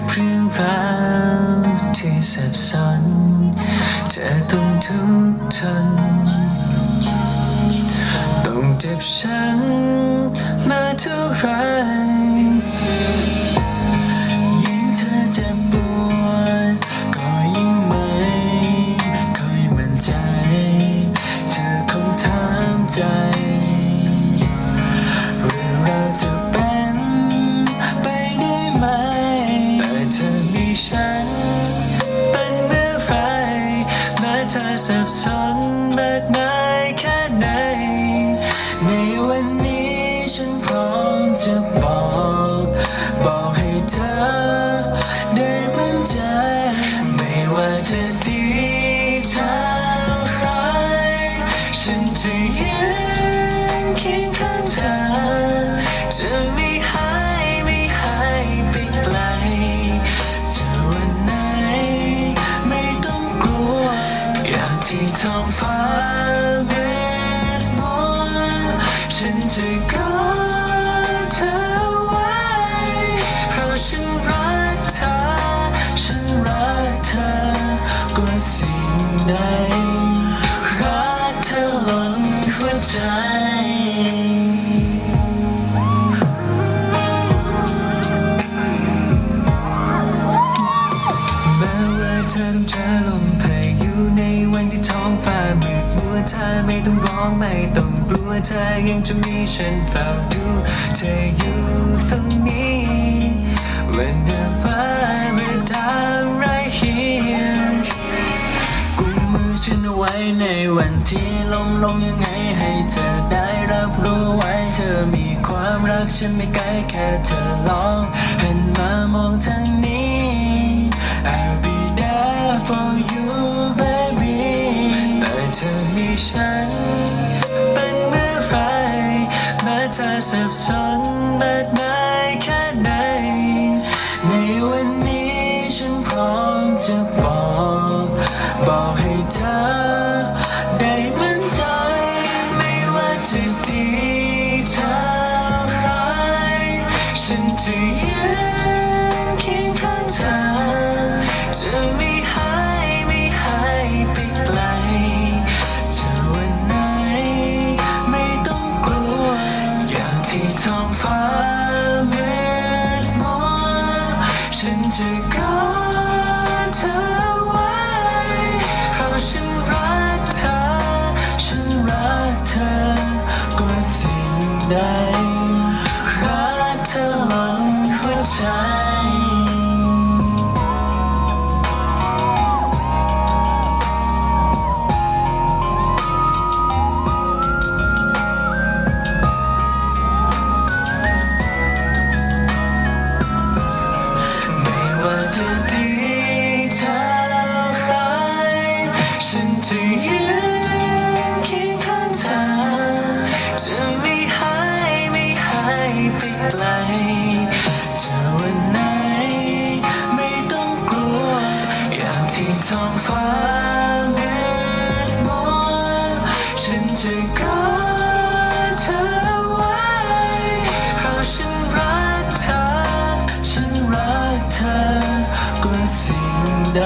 กับเรื่องราวที่สับสนเธอต้องทุกทนต้องเจ็บช้ำ บสนม ท้องฟ้าเมฆมนฉันจะกอ ธอไม่ต้องร้องไม่ต้องกลัวเธอยังจะมีฉันเฝ้าดูเธออยู่ตรงนี้ When the fire will die right here กุมมือฉันเอาไว้ในวันที่ลมลงยังไงให้เธอได้รับรู้ไว้เธอมีความรักฉันไม่ไกลแค่เธอลองหันมามองทางนี้ ฉัน เป็นเมื่อไรแม้เธอสับสนมากมายแค่ไหน ในวันนี้ฉันพร้อมจะบอก บอกให้เธอได้ เมฆมัวฉันจะกอด องฟ้าเมฆมัวฉันจะกอดเธอไว้เพราะฉันรักเธอ ฉันรักเธอกว่าสิ่งใด